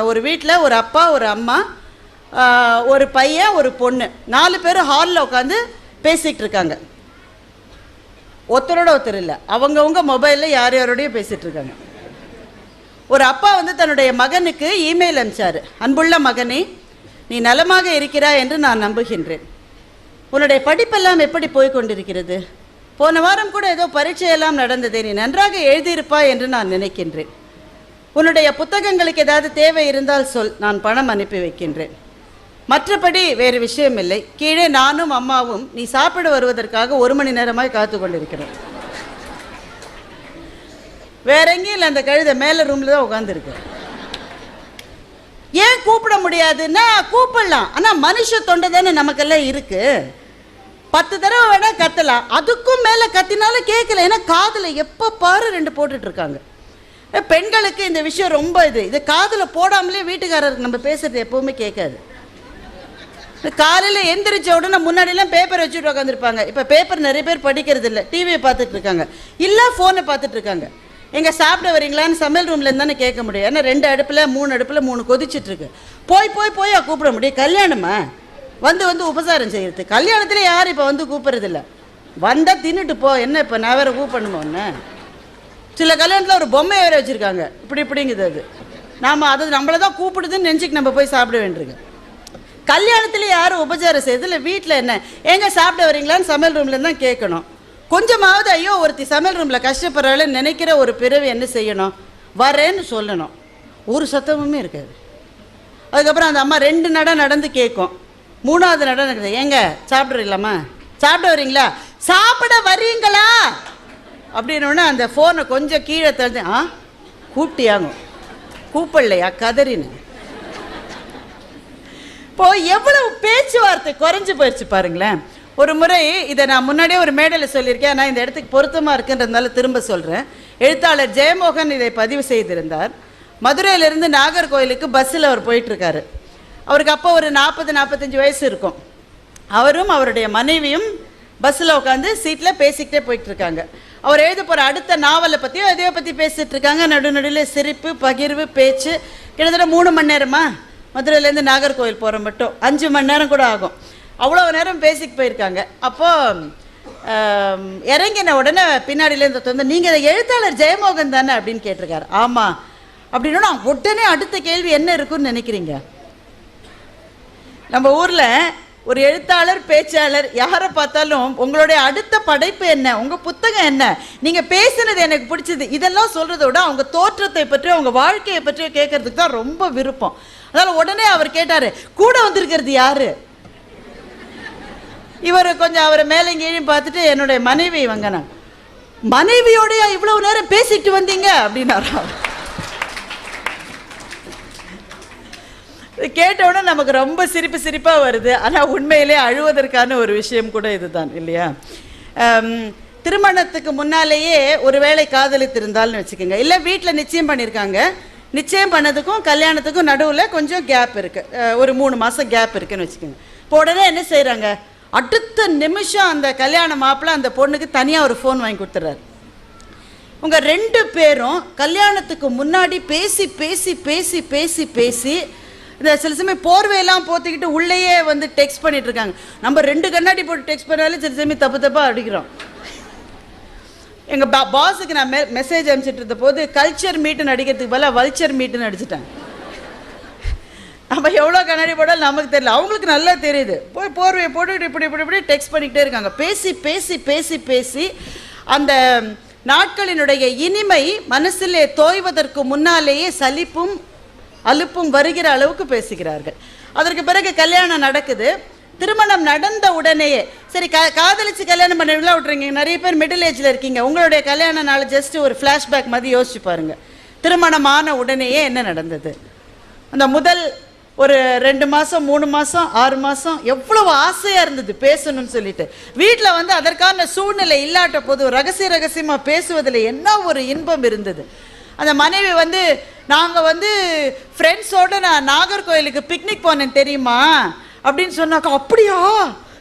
ஒரு வீட்டில் ஒரு அப்பா ஒரு அம்மா ஒரு பையன் ஒரு பொண்ணு. நாலு பேரும் ஹாலில் உட்காந்து பேசிகிட்டு இருக்காங்க. ஒருத்தரோட ஒருத்தர் இல்லை. அவங்கவுங்க மொபைலில் யார் யாரோடையும் பேசிகிட்டு இருக்காங்க. ஒரு அப்பா வந்து தன்னுடைய மகனுக்கு இமெயில் அனுப்பிச்சாரு. அன்புள்ள மகனே நீ நலமாக இருக்கிறாய் என்று நான் நம்புகின்றேன். உன்னுடைய படிப்பெல்லாம் எப்படி போய் கொண்டிருக்கிறது? போன வாரம் கூட ஏதோ பரீட்சையெல்லாம் நடந்ததே நீ நன்றாக எழுதியிருப்பாய் என்று நான் நினைக்கின்றேன். உன்னுடைய புத்தகங்களுக்கு ஏதாவது தேவை இருந்தால் சொல். நான் பணம் அனுப்பி வைக்கின்றேன். மற்றபடி வேறு விஷயம் இல்லை கீழே நானும் அம்மாவும் நீ சாப்பிட வருவதற்காக ஒரு மணி நேரமாய் காத்து கொண்டிருக்கிறோம். வேற எங்கேயும் இல்லை அந்த கழுதை மேலே ரூமில் தான் உட்காந்துருக்கு ஏன் கூப்பிட முடியாதுன்னா கூப்பிடலாம். ஆனால் மனுஷ தொண்டை தானே நமக்கெல்லாம் இருக்கு. பத்து தடவை வேணால் கத்தலாம். அதுக்கும் மேலே கத்தினாலும் கேட்கல ஏன்னா காதில் எப்போ பாரு ரெண்டு போட்டுட்ருக்காங்க பெண்களுக்கு இந்த விஷயம் ரொம்ப இது. இது காதில் போடாமலே வீட்டுக்காரருக்கு நம்ம பேசுறது எப்பவுமே கேட்காது. காலையில் எந்திரிச்ச உடனே முன்னாடிலாம் பேப்பர் வச்சுட்டு உட்காந்துருப்பாங்க இப்போ பேப்பர் நிறைய பேர் படிக்கிறது இல்லை. டிவியை பார்த்துட்டு இருக்காங்க. இல்லை ஃபோனை பார்த்துட்டு இருக்காங்க. எங்கே சாப்பிட வரீங்களான்னு சமையல் ரூம்ல இருந்தானே கேட்க முடியும். ஏன்னா ரெண்டு அடுப்பில் மூணு அடுப்பில் மூணு கொதிச்சிட்டு இருக்கு. போய் போய் போய் கூப்பிட முடியும். கல்யாணமா? வந்து வந்து உபசாரம் செய்யறது. கல்யாணத்துல யாரும் இப்போ வந்து கூப்பிடுறது வந்தால் தின்னுட்டு போ. என்ன இப்போ நான் வேற கூப்பிடணுமோ ஒன்று சில கல்யாணத்தில் ஒரு பொம்மை வேற வச்சுருக்காங்க. இப்படி இப்படிங்குது அது. நாம் அது நம்மளை தான் கூப்பிடுதுன்னு நினச்சிக்கு நம்ம போய் சாப்பிட வேண்டியிருக்கு. கல்யாணத்துல யாரும் உபச்சாரம் செய்யுது இல்லை வீட்டில் என்ன? எங்க சாப்பிட வரீங்களான்னு சமையல் ரூம்ல தான் கேட்கணும். கொஞ்சமாவது ஐயோ ஒருத்தி சமையல் ரூம்ல கஷ்டப்படுறாள் நினைக்கிற ஒரு பிறவி என்ன செய்யணும்? வரேன்னு சொல்லணும். ஒரு சத்தமுமே இருக்காது. அதுக்கப்புறம் அந்த அம்மா ரெண்டு நடம் நடந்து கேட்கும். மூணாவது நடம் நடக்குது. ஏங்க சாப்பிட்றீங்களாம்மா? சாப்பிட வரீங்களா? சாப்பிட வரீங்களா? அப்படின்னோடனே அந்த ஃபோனை கொஞ்சம் கீழே தள்ளி ஆ? கூப்பிட்டியாங்க. கூப்பிடலையா? கதறின்னு இப்போ எவ்வளவு பேச்சுவார்த்தை குறைஞ்சு போயிடுச்சு பாருங்களேன். ஒரு முறை இதை நான் முன்னாடியே ஒரு மேடையில் சொல்லியிருக்கேன். ஆனால் இந்த இடத்துக்கு பொருத்தமாக இருக்குன்றதுனால திரும்ப சொல்கிறேன் எழுத்தாளர் ஜெயமோகன் இதை பதிவு செய்திருந்தார். மதுரையிலிருந்து நாகர்கோயிலுக்கு பஸ்ஸில் அவர் போயிட்டுருக்காரு. அவருக்கு அப்போ ஒரு நாற்பது நாற்பத்தஞ்சு வயசு இருக்கும். அவரும் அவருடைய மனைவியும் பஸ்ஸில் உட்காந்து சீட்டில் பேசிக்கிட்டே போயிட்டுருக்காங்க. அவர் எழுத போகிற அடுத்த நாவலை பற்றியும் இதை பற்றி பேசிகிட்டு இருக்காங்க. நடுநடுவில் சிரிப்பு பகிர்வு பேச்சு. கிட்டத்தட்ட மூணு மணி நேரமா மதுரையிலேருந்து நாகர்கோவில் போகிற மட்டும். அஞ்சு மணி நேரம் கூட ஆகும். அவ்வளோ நேரம் பேசிக்கு போயிருக்காங்க. அப்போது இறங்கின உடனே பின்னாடியிலேருந்து வந்து நீங்கள் எழுத்தாளர் ஜெயமோகன் தானே? அப்படின்னு கேட்டிருக்காரு. ஆமாம் அப்படின்னா உடனே அடுத்த கேள்வி என்ன இருக்குன்னு நினைக்கிறீங்க? நம்ம ஊரில் ஒரு எழுத்தாளர் பேச்சாளர் யாரை பார்த்தாலும் உங்களுடைய அடுத்த படைப்பு என்ன உங்க புத்தகம் என்ன நீங்க பேசுனது எனக்கு பிடிச்சது இதெல்லாம் சொல்றதை விட அவங்க தோற்றத்தை பற்றி அவங்க வாழ்க்கையை பற்றி கேட்கறதுக்கு தான் ரொம்ப விருப்பம். அதனால உடனே அவர் கேட்டாரு கூட வந்திருக்கிறது யாரு? இவர் கொஞ்சம் அவரை மேலே கீழே பார்த்துட்டு என்னுடைய மனைவி இவங்க. மனைவியோடய இவ்வளவு நேரம் பேசிட்டு வந்தீங்க? அப்படின்னாரா கேட்டவுடனே நமக்கு ரொம்ப சிரிப்பு சிரிப்பாக வருது. ஆனால் உண்மையிலே அழுவதற்கான ஒரு விஷயம் கூட இதுதான் இல்லையா? திருமணத்துக்கு முன்னாலேயே ஒருவேளை காதலித்திருந்தால்னு வச்சுக்கோங்க. இல்லை வீட்டில் நிச்சயம் பண்ணியிருக்காங்க நிச்சயம் பண்ணதுக்கும் கல்யாணத்துக்கும் நடுவில் கொஞ்சம் கேப் இருக்குது ஒரு மூணு மாதம் கேப் இருக்குன்னு வச்சுக்கோங்க. இப்போ உடனே என்ன செய்கிறாங்க அடுத்த நிமிஷம் அந்த கல்யாண மாப்பிள்ள அந்த பொண்ணுக்கு தனியாக ஒரு ஃபோன் வாங்கி கொடுத்துட்றாரு உங்கள் ரெண்டு பேரும் கல்யாணத்துக்கு முன்னாடி பேசி பேசி பேசி பேசி பேசி இந்த சில சமயம் போர்வையெல்லாம் போத்திக்கிட்டு உள்ளேயே வந்து டெக்ஸ்ட் பண்ணிட்டு இருக்காங்க நம்ம ரெண்டு கண்ணாடி போட்டு டெக்ஸ்ட் பண்ணாலே சில சமயம் தப்பு தப்பாக அடிக்கிறோம். எங்கள் பா பாஸுக்கு நான் மெ மெசேஜ் அனுப்பிச்சிட்டு இருந்த போது கல்ச்சர் மீட்டுன்னு அடிக்கிறதுக்கு பதிலாக வல்ச்சர் மீட்டுன்னு அடிச்சிட்டேன் நம்ம எவ்வளோ கண்ணாடி போட்டாலும் நமக்கு தெரியல. அவங்களுக்கு நல்லா தெரியுது. போய் போர்வையை போட்டுக்கிட்டு இப்படி இப்படி இப்படி டெக்ஸ்ட் பண்ணிக்கிட்டே இருக்காங்க. பேசி பேசி பேசி பேசி அந்த நாட்களினுடைய இனிமை மனசிலே தோய்வதற்கு முன்னாலேயே சலிப்பும் அலுப்பும் வருகிற அளவுக்கு பேசுகிறார்கள். அதற்கு பிறகு கல்யாணம் நடக்குது. திருமணம் நடந்த உடனேயே சரி கா காதலிச்சு கல்யாணம் பண்ணுவீங்களா விட்றீங்க நிறைய பேர் மிடில் ஏஜில் இருக்கீங்க. உங்களுடைய கல்யாண நாள் ஜஸ்ட் ஒரு ஃப்ளாஷ்பேக் மாதிரி யோசிச்சு பாருங்க. திருமணமான உடனேயே என்ன நடந்தது? அந்த முதல் ஒரு ரெண்டு மாதம் மூணு மாதம் ஆறு மாதம் எவ்வளவு ஆசையாக இருந்தது பேசணும்னு சொல்லிட்டு. வீட்டில் வந்து அதற்கான சூழ்நிலை இல்லாட்ட போது ரகசிய ரகசியமாக பேசுவதில் என்ன ஒரு இன்பம் இருந்தது. அந்த மனைவி வந்து நாங்கள் வந்து ஃப்ரெண்ட்ஸோட நான் நாகர்கோயிலுக்கு பிக்னிக் போனேன் தெரியுமா? அப்படின்னு சொன்னாக்கா அப்படியா?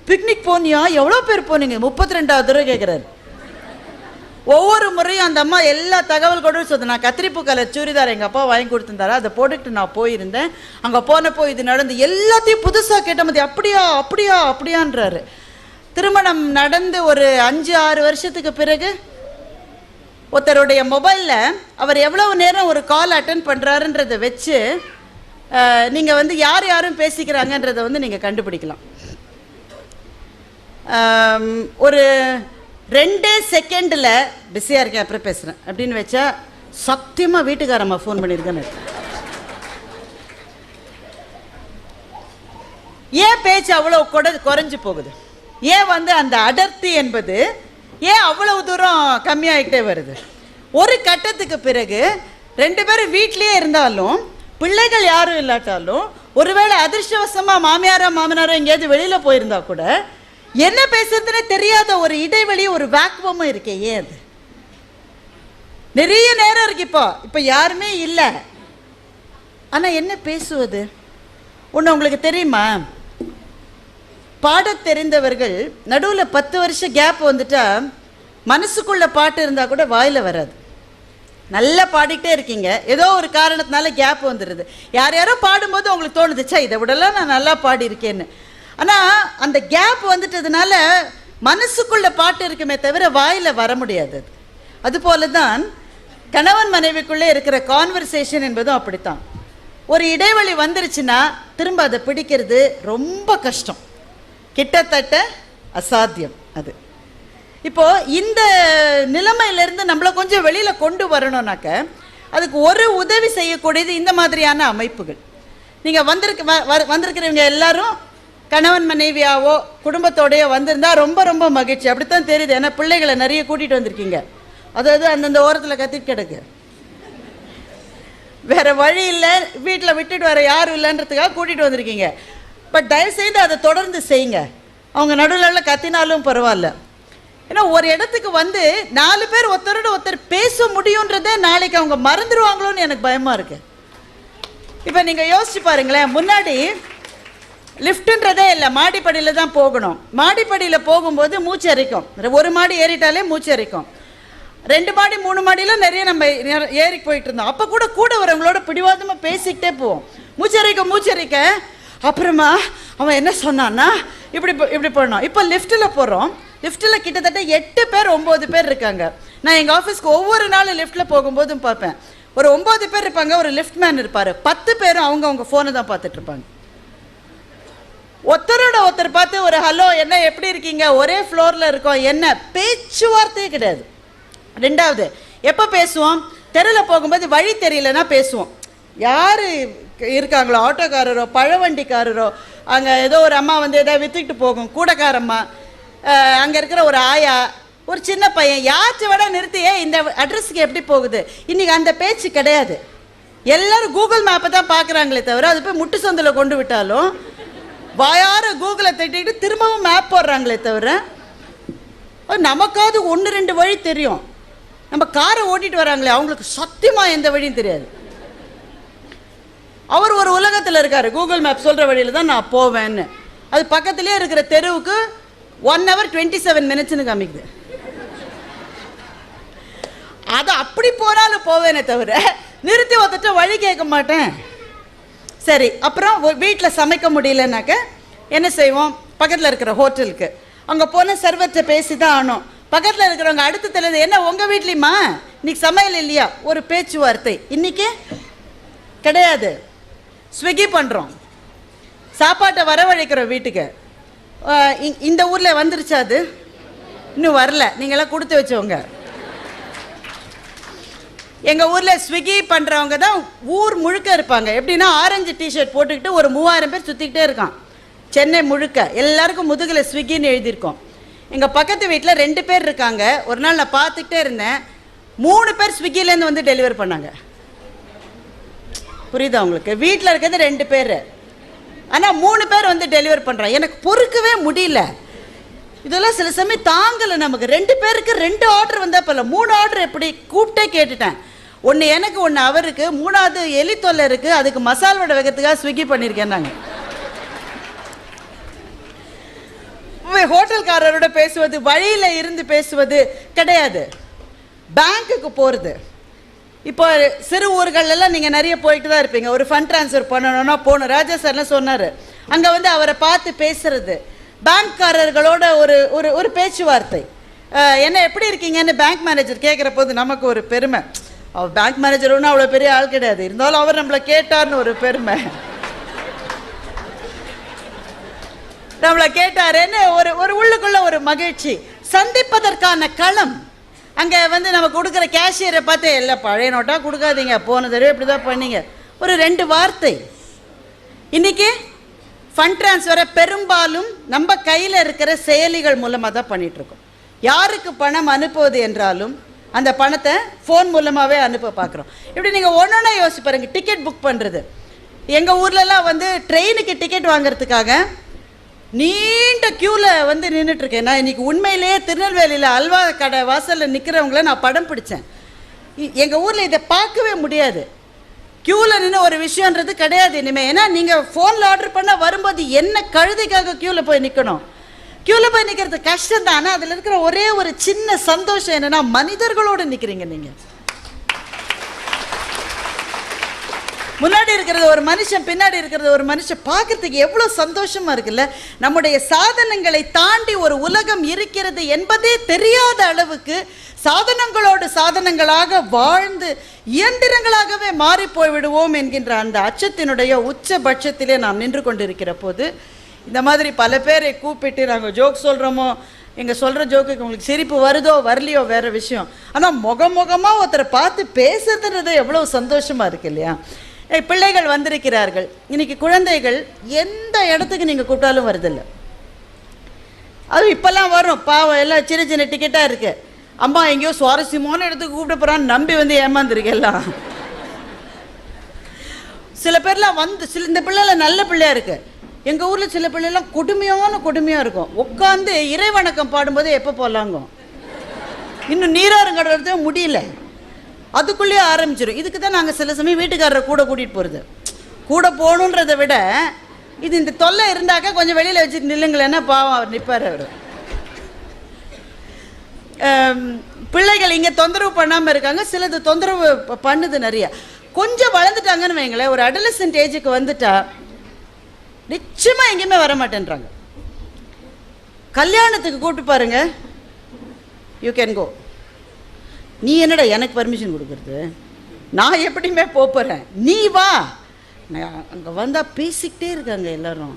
பிக்னிக் போனியா? எவ்வளோ பேர் போனீங்க? முப்பத்தி ரெண்டாவது தடவை கேட்குறாரு ஒவ்வொரு முறையும் அந்த அம்மா எல்லா தகவல் கூட சொல்லுது. நான் கத்திரிப்பூ கலர் சுடிதார் எங்கள் அப்பா வாங்கி கொடுத்துருந்தாரு. அதை போட்டுக்கிட்டு நான் போயிருந்தேன். அங்கே போனப்போ இது நடந்து எல்லாத்தையும் புதுசாக கேட்ட மாதிரி அப்படியா அப்படியா அப்படியான்றாரு. திருமணம் நடந்து ஒரு அஞ்சு ஆறு வருஷத்துக்கு பிறகு ஒருத்தருடைய மொபைலில் அவர் எவ்வளவு நேரம் ஒரு கால் அட்டன் பண்ணுறாருன்றதை வச்சு நீங்கள் வந்து யார் யாரும் பேசிக்கிறாங்கன்றதை வந்து நீங்கள் கண்டுபிடிக்கலாம். ஒரு ரெண்டே செகண்டில் பிஸியாக இருக்கேன் அப்புறம் பேசுகிறேன் அப்படின்னு வச்சா சத்தியமாக வீட்டுக்காரம்மா ஃபோன் பண்ணியிருக்கேன்னு ஏன் பேச்சு அவ்வளோ கொட குறைஞ்சு போகுது? ஏன் வந்து அந்த அடர்த்தி என்பது ஏன் அவ்வளவு தூரம் கம்மியாகிட்டே வருது? ஒரு கட்டத்துக்கு பிறகு ரெண்டு பேரும் வீட்லேயே இருந்தாலும் பிள்ளைகள் யாரும் இல்லாட்டாலும் ஒருவேளை அதிர்ஷ்டவசமாக மாமியாரோ மாமனாரோ எங்கேயாவது வெளியில் போயிருந்தா கூட என்ன பேசுறதுன்னு தெரியாத ஒரு இடைவெளி ஒரு வேக்குவமும் இருக்கே ஏன் அது? நிறைய நேரம் இருக்கு இப்போ. இப்போ யாருமே இல்லை. ஆனால் என்ன பேசுவது? ஒன்று உங்களுக்கு தெரியுமா? பாடத் தெரிந்தவர்கள் நடுவில் பத்து வருஷம் கேப் வந்துட்டா மனசுக்குள்ளே பாட்டு இருந்தால் கூட வாயில் வராது. நல்லா பாடிக்கிட்டே இருக்கீங்க. ஏதோ ஒரு காரணத்தினால கேப் வந்துடுது யார் யாரோ பாடும்போது உங்களுக்கு தோணுதுச்சா இதை விடலாம் நான் நல்லா பாடியிருக்கேன்னு. ஆனால் அந்த கேப் வந்துட்டதுனால மனசுக்குள்ள பாட்டு இருக்குமே தவிர வாயில் வர முடியாது அது. அதுபோல தான் கணவன் மனைவிக்குள்ளே இருக்கிற கான்வர்சேஷன் என்பதும் அப்படித்தான். ஒரு இடைவெளி வந்துருச்சுன்னா திரும்ப அதை பிடிக்கிறது ரொம்ப கஷ்டம். கிட்டத்தட்ட அசாத்தியம் அது. இப்போது இந்த நிலைமையிலேருந்து நம்மளை கொஞ்சம் வெளியில் கொண்டு வரணும்னாக்க அதுக்கு ஒரு உதவி செய்யக்கூடியது இந்த மாதிரியான அமைப்புகள். நீங்கள் வந்திருக்க வ- வந்திருக்கிறவங்க எல்லாரும் கணவன் மனைவியாவோ குடும்பத்தோடையோ வந்திருந்தா ரொம்ப ரொம்ப மகிழ்ச்சி. அப்படித்தான் தெரியுது. ஏன்னா பிள்ளைகளை நிறைய கூட்டிகிட்டு வந்திருக்கீங்க. அதாவது அந்தந்த ஓரத்தில் கத்திட்டு கிடக்கு. வேறு வழி இல்லை. வீட்டில் விட்டுட்டு வர யாரும் இல்லைன்றதுக்காக கூட்டிகிட்டு வந்திருக்கீங்க. பட் தயவுசெய்து அதை தொடர்ந்து செய்யுங்க. அவங்க நடுவில் கத்தினாலும் பரவாயில்ல. ஏன்னா ஒரு இடத்துக்கு வந்து நாலு பேர் ஒருத்தரோட ஒருத்தர் பேச முடியுன்றதே நாளைக்கு அவங்க மறந்துடுவாங்களோன்னு எனக்கு பயமாக இருக்கு. இப்போ நீங்கள் யோசிச்சு பாருங்களேன் முன்னாடி லிஃப்ட்டுன்றதே இல்லை மாடிப்படியில் தான் போகணும். மாடிப்படியில் போகும்போது மூச்சு அரிக்கும். ஒரு மாடி ஏறிட்டாலே மூச்சு அரிக்கும். ரெண்டு மாடி மூணு மாடியில நிறைய நம்ம ஏற- ஏறி போயிட்டு இருந்தோம். அப்போ கூட கூட வரவங்களோட பிடிவாதமாக பேசிக்கிட்டே போவோம். மூச்சரிக்க மூச்சரிக்க அப்புறமா அவன் என்ன சொன்னான்னா இப்படி இப்படி போடணும். இப்போ லிஃப்ட்டில் போகிறோம் லிஃப்ட்டில் கிட்டத்தட்ட எட்டு பேர் ஒம்பது பேர் இருக்காங்க. நான் எங்கள் ஆஃபீஸ்க்கு ஒவ்வொரு நாளும் லிஃப்ட்டில் போகும்போதும் பார்ப்பேன். ஒரு ஒம்பது பேர் இருப்பாங்க ஒரு லிஃப்ட் மேன் இருப்பார். பத்து பேரும் அவங்க அவங்க ஃபோனை தான் பார்த்துட்டு இருப்பாங்க. ஒருத்தரோட ஒருத்தர் பார்த்து ஒரு ஹலோ என்ன எப்படி இருக்கீங்க? ஒரே ஃப்ளோரில் இருக்கோம். என்ன? பேச்சுவார்த்தையே கிடையாது. ரெண்டாவது எப்போ பேசுவோம்? தெருவில் போகும்போது வழி தெரியலன்னா பேசுவோம். யார் இருக்காங்களோ ஆட்டோக்காரரோ பழவண்டிக்காரரோ அங்கே ஏதோ ஒரு அம்மா வந்து ஏதோ விற்றுக்கிட்டு போகும் கூடக்காரம்மா. அங்கே இருக்கிற ஒரு ஆயா ஒரு சின்ன பையன் யாச்சும் விட நிறுத்தி இந்த அட்ரஸுக்கு எப்படி போகுது? இன்றைக்கி அந்த பேச்சு கிடையாது. எல்லாரும் கூகுள் மேப்பை தான் பார்க்குறாங்களே தவிர அது போய் முட்டு சந்தில் கொண்டு விட்டாலும் வாயார கூகுளை தட்டிக்கிட்டு திரும்பவும் மேப் போடுறாங்களே தவிர நமக்காவது ஒன்று ரெண்டு வழி தெரியும். நம்ம காரை ஓட்டிகிட்டு வராங்களே அவங்களுக்கு சத்தியமாக எந்த வழியும் தெரியாது. அவர் ஒரு உலகத்தில் இருக்கார். கூகுள் மேப் சொல்கிற வழியில் தான் நான் போவேன்னு. அது பக்கத்திலே இருக்கிற தெருவுக்கு ஒன் ஹவர் டுவெண்ட்டி செவன் மினிட்ஸ்னு காமிக்குது. அது அப்படி போனாலும் போவேனே தவிர நிறுத்தி ஒருத்தட்ட வழி கேட்க மாட்டேன். சரி அப்புறம் வீட்டில் சமைக்க முடியலனாக்க என்ன செய்வோம்? பக்கத்தில் இருக்கிற ஹோட்டலுக்கு. அங்கே போன சர்வர்கிட்ட பேசி தான் ஆனோம் பக்கத்தில் இருக்கிறவங்க அடுத்து தெரியுது என்ன உங்கள் வீட்லையுமா? இன்னைக்கு சமையல் இல்லையா? ஒரு பேச்சுவார்த்தை. இன்னைக்கு கிடையாது. ஸ்விக்கி பண்ணுறோம் சாப்பாட்டை வரவழைக்கிறோம் வீட்டுக்கு. இந்த ஊரில் வந்துருச்சா அது? இன்னும் வரல. நீங்களாம் கொடுத்து வச்சவங்க. எங்கள் ஊரில் ஸ்விக்கி பண்ணுறவங்க தான் ஊர் முழுக்க இருப்பாங்க. எப்படின்னா ஆரஞ்சு டிஷர்ட் போட்டுக்கிட்டு ஒரு மூவாயிரம் பேர் சுற்றிக்கிட்டே இருக்கான். சென்னை முழுக்க. எல்லாருக்கும் முதுகில் ஸ்விக்கின்னு எழுதியிருக்கோம். எங்கள் பக்கத்து வீட்டில் ரெண்டு பேர் இருக்காங்க. ஒரு நாள் நான் பார்த்துக்கிட்டே இருந்தேன். மூணு பேர் ஸ்விக்கிலேருந்து வந்து டெலிவர் பண்ணாங்க. புரியுதா உங்களுக்கு? வீட்டில் இருக்கிறது ரெண்டு பேர். ஆனால் மூணு பேர் வந்து டெலிவர் பண்ணுறான் எனக்கு பொறுக்கவே முடியல. இதெல்லாம் சில சமயம் தாங்கலை நமக்கு. ரெண்டு பேருக்கு ரெண்டு ஆர்டர் வந்தால் பரல மூணு ஆர்டர் எப்படி? கூப்பிட்டே கேட்டுட்டேன். ஒன்று எனக்கு ஒன்று அவருக்கு. மூணாவது எலி தொல்லை இருக்குது அதுக்கு மசால் வடை வைக்கிறதுக்காக ஸ்விக்கி பண்ணியிருக்கேன் நாங்கள் ஹோட்டல்காரரோட பேசுவது வழியில் இருந்து பேசுவது கிடையாது. பேங்க்குக்கு போகிறது இப்போ சிறு ஊர்களெல்லாம் எல்லாம் நீங்கள் நிறைய போயிட்டு தான் இருப்பீங்க. ஒரு ஃபண்ட் ட்ரான்ஸ்ஃபர் பண்ணணும்னா போகணும். ராஜா சார்லாம் சொன்னார். அங்கே வந்து அவரை பார்த்து பேசுறது. பேங்க்காரர்களோட ஒரு ஒரு ஒரு பேச்சுவார்த்தை. என்ன எப்படி இருக்கீங்கன்னு பேங்க் மேனேஜர் கேட்குற போது நமக்கு ஒரு பெருமை. அவர் பேங்க் மேனேஜர் ஒன்றும் அவ்வளோ பெரிய ஆள் கிடையாது. இருந்தாலும் அவர் நம்மளை கேட்டார்னு ஒரு பெருமை. நம்மளை கேட்டாருன்னு ஒரு ஒரு உள்ளுக்குள்ள ஒரு மகிழ்ச்சி. சந்திப்பதற்கான களம். அங்கே வந்து நம்ம கொடுக்குற கேஷியரை பார்த்து இல்லை பழைய நோட்டாக கொடுக்காதீங்க. போன தடவை இப்படி தான் பண்ணீங்க. ஒரு ரெண்டு வார்த்தை. இன்னைக்கு ஃபண்ட் ட்ரான்ஸ்ஃபரை பெரும்பாலும் நம்ம கையில் இருக்கிற செயலிகள் மூலமாக தான் பண்ணிகிட்ருக்கோம் யாருக்கு பணம் அனுப்புவது என்றாலும் அந்த பணத்தை ஃபோன் மூலமாகவே அனுப்ப பார்க்குறோம். இப்படி நீங்கள் ஒன்று ஒன்றா யோசிப்பாருங்க டிக்கெட் புக் பண்ணுறது எங்கள் ஊர்லலாம் வந்து ட்ரெயினுக்கு டிக்கெட் வாங்குறதுக்காக நீண்ட க்யூவில் வந்து நின்றுட்டு இருக்கேன் நான் இன்னைக்கு உண்மையிலேயே திருநெல்வேலியில் அல்வா கடை வாசலில் நிற்கிறவங்கள நான் படம் பிடிச்சேன். எங்கள் ஊரில் இதை பார்க்கவே முடியாது. க்யூவில் நின்று ஒரு விஷயன்றது கிடையாது இனிமேல் ஏன்னா நீங்கள் ஃபோனில் ஆர்டர் பண்ணால் வரும்போது என்ன கழுதைக்காக க்யூவில் போய் நிற்கணும் க்யூவில் போய் நிற்கிறது கஷ்டம் தான் ஆனால் அதில் இருக்கிற ஒரே ஒரு சின்ன சந்தோஷம் என்னன்னா மனிதர்களோடு நிற்கிறீங்க நீங்கள் முன்னாடி இருக்கிறது ஒரு மனுஷன் பின்னாடி இருக்கிறது ஒரு மனுஷன். பார்க்கறதுக்கு எவ்வளோ சந்தோஷமா இருக்குல்ல? நம்முடைய சாதனங்களை தாண்டி ஒரு உலகம் இருக்கிறது என்பதே தெரியாத அளவுக்கு சாதனங்களோடு சாதனங்களாக வாழ்ந்து இயந்திரங்களாகவே மாறி போய்விடுவோம் என்கின்ற அந்த அச்சத்தினுடைய உச்சபட்சத்திலே நாம் நின்று கொண்டிருக்கிற போது இந்த மாதிரி பல பேரை கூப்பிட்டு நாங்கள் ஜோக் சொல்கிறோமோ எங்கள் சொல்கிற ஜோக்குக்கு உங்களுக்கு சிரிப்பு வருதோ வரலையோ வேறு விஷயம். ஆனால் முகமுகமாக ஒருத்தரை பார்த்து பேசுறதுன்றது எவ்வளோ சந்தோஷமாக இருக்கு இல்லையா? பிள்ளைகள் வந்திருக்கிறார்கள். இன்னைக்கு குழந்தைகள் எந்த இடத்துக்கு நீங்கள் கூப்பிட்டாலும் வருதில்லை. அது இப்போல்லாம் வரும். பாவம் எல்லாம் சின்ன சின்ன டிக்கெட்டாக இருக்குது அம்மா எங்கேயோ சுவாரஸ்யமான இடத்துக்கு கூப்பிட போகிறான்னு நம்பி வந்து ஏமாந்துருக்கு எல்லாம். சில பேர்லாம் வந்து சில இந்த பிள்ளைல நல்ல பிள்ளையாக இருக்குது எங்கள் ஊரில் சில பிள்ளைலாம் கொடுமையான கொடுமையாக இருக்கும். உட்காந்து இறை வணக்கம் பாடும்போது எப்போ போகலாங்க இன்னும் நீராறுங்கிறது முடியல. அதுக்குள்ளேயே ஆரம்பிச்சிடும் இதுக்கு தான் நாங்கள் சில சமயம் வீட்டுக்காரரை கூட கூட்டிகிட்டு போகிறது கூட போகணுன்றதை விட இது இந்த தொல்லை இருந்தாக்கா கொஞ்சம் வெளியில் வச்சுட்டு நில்லுங்களேன்னா பாவம் அவர் நிற்பார் அவர். பிள்ளைகள் இங்கே தொந்தரவு பண்ணாமல் இருக்காங்க. சிலது தொந்தரவு பண்ணுது நிறைய. கொஞ்சம் வளர்ந்துட்டாங்கன்னு வைங்களேன் ஒரு அடலசன்ட் ஏஜுக்கு வந்துட்டா நிச்சயமாக எங்கேயுமே வர மாட்டேன்றாங்க. கல்யாணத்துக்கு கூப்பிட்டு பாருங்க. யூ கேன் கோ நீ என்னடா எனக்கு பர்மிஷன் கொடுக்குறது? நான் எப்படியுமே போகிறேன் நீ வா. அங்கே வந்தால் பேசிக்கிட்டே இருக்காங்க எல்லோரும்.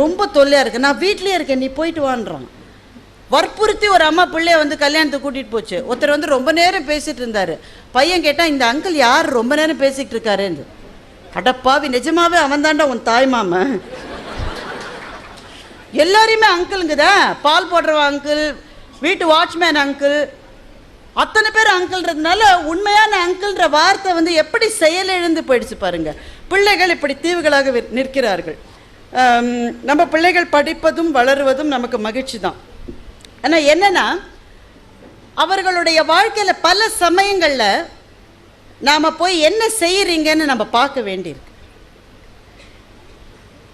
ரொம்ப தொல்லையாக இருக்கு. நான் வீட்லேயே இருக்கேன். நீ போயிட்டு வான்றான். வற்புறுத்தி ஒரு அம்மா பிள்ளைய வந்து கல்யாணத்துக்கு கூட்டிகிட்டு போச்சு. ஒருத்தர் வந்து ரொம்ப நேரம் பேசிகிட்டு இருந்தார். பையன் கேட்டால் இந்த அங்கிள் யார்? ரொம்ப நேரம் பேசிக்கிட்டு இருக்காருன்னு. அடப்பாவி நிஜமாவே அவன் தாண்டா உன் தாய் மாமன் எல்லாரையுமே அங்கிளுங்குதா பால் போடுறவன் அங்கிள் வீட்டு வாட்ச்மேன் அங்கிள் அத்தனை பேர் அங்கிள்ன்றதுனால உண்மையான அங்கிள்ன்ற வார்த்தை வந்து எப்படி செயலிழந்து போயிடுச்சு பாருங்க. பிள்ளைகள் இப்படி தீவுகளாக நிற்கிறார்கள். நம்ம பிள்ளைகள் படிப்பதும் வளருவதும் நமக்கு மகிழ்ச்சி தான். ஆனால் என்னன்னா அவர்களுடைய வாழ்க்கையில் பல சமயங்களில் நாம் போய் என்ன செய்கிறீங்கன்னு நம்ம பார்க்க வேண்டியிருக்கு.